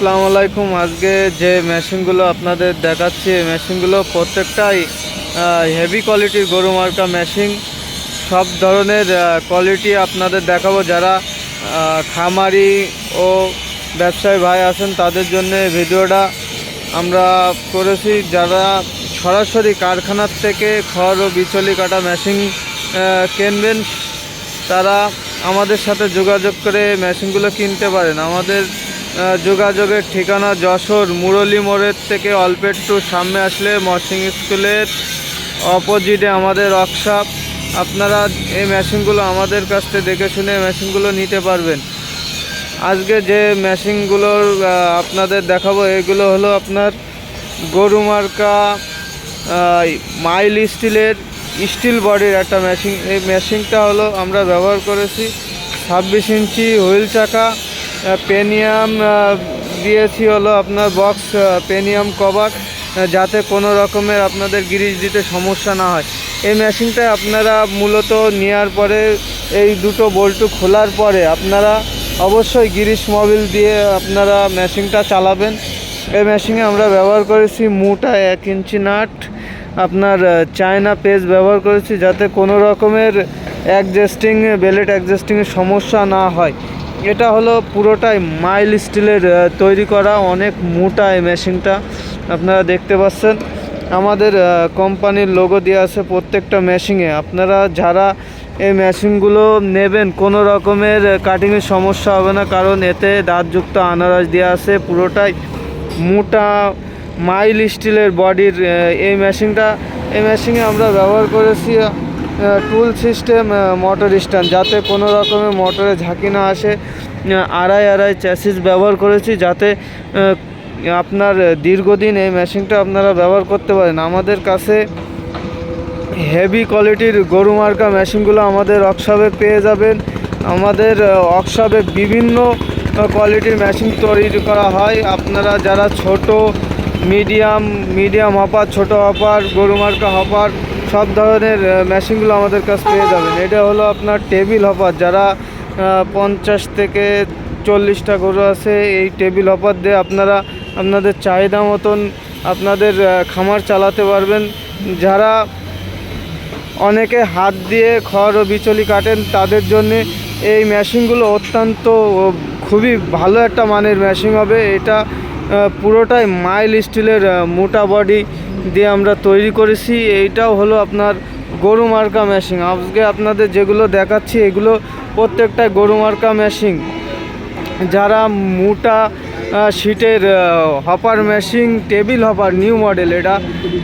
আসসালামু আলাইকুম। আজকে যে মেশিনগুলো আপনাদের দেখাচ্ছি, এই মেশিনগুলো প্রত্যেকটাই হেভি কোয়ালিটির গরু মার্কা মেশিন। সব ধরনের কোয়ালিটি আপনাদের দেখাবো। যারা খামারি ও ব্যবসায়ী ভাই আছেন, তাদের জন্য ভিডিওটা আমরা করেছি। যারা সরাসরি কারখানার থেকে খড় ও বিচলি কাটা মেশিন কিনবেন, তারা আমাদের সাথে যোগাযোগ করে মেশিনগুলো কিনতে পারেন। আমাদের যোগাযোগের ঠিকানা যশোর মুরলী মোড়ের থেকে অল্প একটু সামনে আসলে মর্সিং স্কুলের অপোজিটে আমাদের ওয়ার্কশপ আপনারা এই মেশিনগুলো আমাদের কাছ থেকে দেখে শুনে মেশিনগুলো নিতে পারবেন। আজকে যে মেশিনগুলোর আপনাদের দেখাবো, এগুলো হলো আপনার গরু মার্কা মাইল স্টিলের স্টিল বডির একটা মেশিন। এই মেশিনটা হলো আমরা ব্যবহার করেছি ছাব্বিশ ইঞ্চি হুইল চাকা। পেনিয়াম দিয়েছি হলো আপনার বক্স পেনিয়াম কভার যাতে কোনো রকমের আপনাদের গিরিজ দিতে সমস্যা না হয়। এই মেশিনটা আপনারা মূলত নেওয়ার পরে, এই দুটো বল্টু খোলার পরে আপনারা অবশ্যই গিরিশ মোবিল দিয়ে আপনারা মেশিনটা চালাবেন। এই মেশিনে আমরা ব্যবহার করেছি মুটা এক ইঞ্চি নাট। আপনার চায়না পেজ ব্যবহার করেছি যাতে কোনো রকমের অ্যাডজাস্টিং বেলেট অ্যাডজাস্টিংয়ের সমস্যা না হয়। এটা হলো পুরোটাই মাইল স্টিলের তৈরি করা অনেক মোটা এই মেশিনটা। আপনারা দেখতে পাচ্ছেন, আমাদের কোম্পানির লোগো দেওয়া আছে প্রত্যেকটা মেশিনে আপনারা যারা এই মেশিনগুলো নেবেন, কোনো রকমের কাটিংয়ের সমস্যা হবে না, কারণ এতে দাঁতযুক্ত আনারস দেওয়া আছে, পুরোটাই মোটা মাইল স্টিলের বডির এই মেশিনটা এই মেশিনে আমরা ব্যবহার করেছি টুল সিস্টেম মোটর স্ট্যান্ড যাতে কোনো রকমের মোটরে ঝাঁকি না আসে আড়াই আড়াই চ্যাসিস ব্যবহার করেছি যাতে আপনার দীর্ঘদিন এই মেশিনটা আপনারা ব্যবহার করতে পারেন। আমাদের কাছে হেভি কোয়ালিটির গরু মার্কা মেশিনগুলো আমাদের ওয়ার্কশপে পেয়ে যাবেন। আমাদের ওয়ার্কশপে বিভিন্ন কোয়ালিটির মেশিন তৈরি করা হয়। আপনারা যারা ছোট মিডিয়াম মিডিয়াম হপার ছোট হপার গরু মার্কা হপার সব ধরনের মেশিনগুলো আমাদের কাছে পেয়ে যাবেন। এটা হলো আপনার টেবিল হপার যারা পঞ্চাশ থেকে চল্লিশটা গরু আছে, এই টেবিল হপার দিয়ে আপনারা আপনাদের চাহিদা মতন আপনাদের খামার চালাতে পারবেন। যারা অনেকে হাত দিয়ে খড় ও বিচলি কাটেন, তাদের জন্য এই মেশিনগুলো অত্যন্ত খুবই ভালো একটা মানের মেশিন হবে। এটা পুরোটাই মাইল স্টিলের মোটা বডি দিয়ে আমরা তৈরি করেছি। এইটাও হলো আপনার গরু মার্কা মেশিন আজকে আপনাদের যেগুলো দেখাচ্ছি, এগুলো প্রত্যেকটাই গরু মার্কা মেশিন যারা মোটা শিটের hopper machine table hopper new model এটা,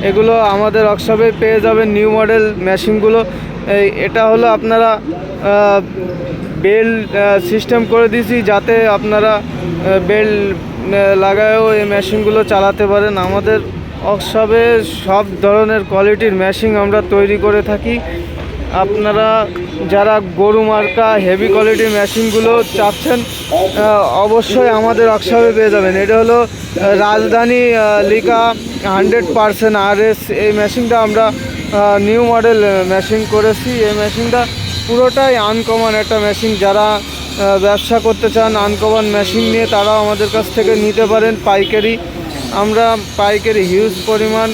এগুলো আমাদের ওয়ার্কশপে পেয়ে যাবেন নিউ মডেল মেশিনগুলো এটা হলো আপনারা বেল সিস্টেম করে দিয়েছি যাতে আপনারা বেল লাগায়ও এই মেশিনগুলো চালাতে পারেন। আমাদের ওয়ার্কশপে সব ধরনের কোয়ালিটির মেশিন আমরা তৈরি করে থাকি। আপনারা যারা গরু মার্কা হেভি কোয়ালিটির মেশিনগুলো চাচ্ছেন অবশ্যই আমাদের ওয়ার্কশপে পেয়ে যাবেন। এটা হলো রাজধানী লিকা হান্ড্রেড পারসেন্ট আর এস এই মেশিনটা আমরা নিউ মডেল মেশিন করেছি। এই মেশিনটা পুরোটাই আনকমন একটা মেশিন যারা ব্যবসা করতে চান আনকমন মেশিন নিয়ে, তারাও আমাদের কাছ থেকে নিতে পারেন পাইকারি। আমরা পাইকারি হিউজ পরিমাণ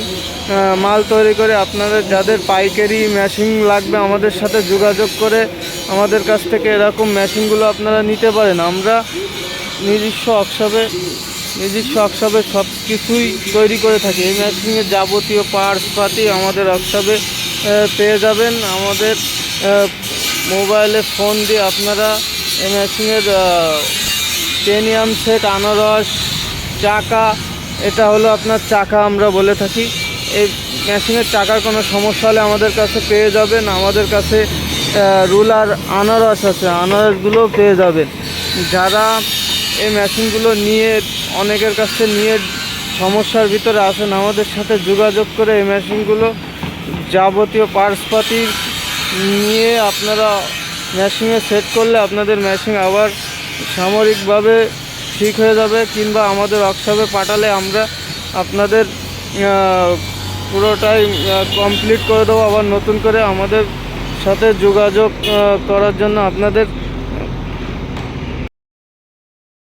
মাল তৈরি করে আপনাদের যাদের পাইকারি মেশিন লাগবে আমাদের সাথে যোগাযোগ করে আমাদের কাছ থেকে এরকম মেশিনগুলো আপনারা নিতে পারেন। আমরা নিজস্ব ওয়ার্কশপে নিজস্ব ওয়ার্কশপে সব কিছুই তৈরি করে থাকি। এই মেশিনের যাবতীয় পার্টস পাতি আমাদের ওয়ার্কশপে পেয়ে যাবেন। আমাদের মোবাইলে ফোন দিয়ে আপনারা এই মেশিনের টেনিয়াম সেট আনারস, চাকা এটা হলো আপনার চাকা আমরা বলে থাকি। এই মেশিনের চাকার কোনো সমস্যা হলে আমাদের কাছে পেয়ে যাবেন। আমাদের কাছে রুলার, আনারস আছে। আনারসগুলোও পেয়ে যাবেন। যারা এই মেশিনগুলো নিয়ে, অনেকের কাছে নিয়ে সমস্যার ভিতরে আসেন, আমাদের সাথে যোগাযোগ করে এই মেশিনগুলো যাবতীয় পার্সপাতি নিয়ে আপনারা মেশিনে সেট করলে আপনাদের মেশিন আবার সামরিকভাবে ঠিক হয়ে যাবে কিংবা আমাদের ওয়ার্কশপে পাঠালে আমরা আপনাদের পুরোটাই কমপ্লিট করে দেবো। আবার নতুন করে আমাদের সাথে যোগাযোগ করার জন্য আপনাদের